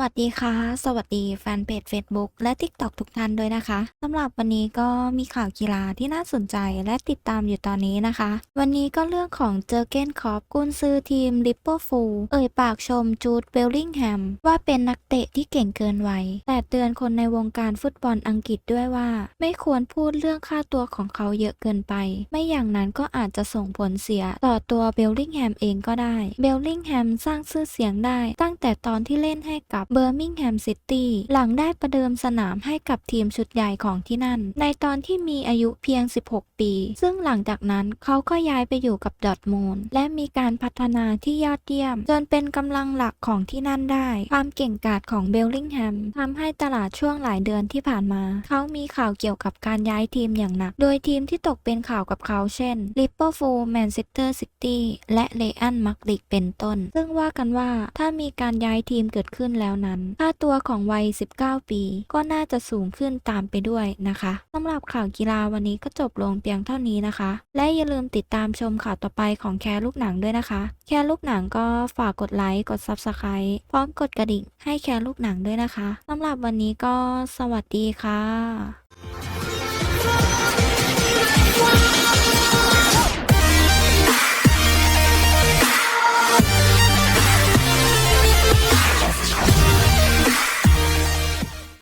วัสดีค่ะ สวัสดีแฟนเพจ Facebook และ TikTok ทุกท่านด้วยนะคะสำหรับวันนี้ก็มีข่าวกีฬาที่น่าสนใจและติดตามอยู่ตอนนี้นะคะ วันนี้ก็เรื่องของเจอเกนคอปกุนซือทีมลิปเปอร์ฟูลเอ่ยปากชมจูดเบลลิงแฮมว่าเป็นนักเตะที่เก่งเกินวัย แต่เตือนคนในวงการฟุตบอลอังกฤษด้วยว่า ไม่ควรพูดเรื่องค่าตัวของเขาเยอะเกินไป ไม่อย่างนั้นก็อาจจะส่งผลเสียต่อตัวเบลลิงแฮมเองก็ได้เบลลิงแฮมสร้างชื่อเสียงได้ตั้งแต่ตอนที่เล่นให้กับเบอร์มิงแฮมซิตี้หลังได้ประเดิมสนามให้กับทีมชุดใหญ่ของที่นั่น ในตอนที่มีอายุเพียง 16 ปี ซึ่งหลังจากนั้นเขาก็ย้ายไปอยู่กับดอทมูลและมีการพัฒนาที่ยอดเยี่ยม จนเป็นกำลังหลักของที่นั่นได้ ความเก่งกาจของเบลลิงแฮมทำให้ตลาดช่วงหลายเดือนที่ผ่านมา เขามีข่าวเกี่ยวกับการย้ายทีมอย่างหนัก โดยทีมที่ตกเป็นข่าวกับเขาเช่นลิปเวอร์พูลแมนเชสเตอร์ซิตี้และเลอันมักลิกเป็นต้น ซึ่งว่ากันว่าถ้ามีการย้ายทีมเกิดขึ้นแล้วนั้น ค่าตัวของวัย 19 ปี ก็น่าจะสูงขึ้นตามไปด้วยนะคะสำหรับข่าวกีฬาวันนี้ก็จบลงเพียงเท่านี้นะคะ และอย่าลืมติดตามชมข่าวต่อไปของแคร์ลูกหนังด้วยนะคะ แคร์ลูกหนังก็ฝากกดไลค์กด Subscribe พร้อมกดกระดิ่งให้แคร์ลูกหนังด้วยนะคะสำหรับวันนี้ก็สวัสดีค่ะ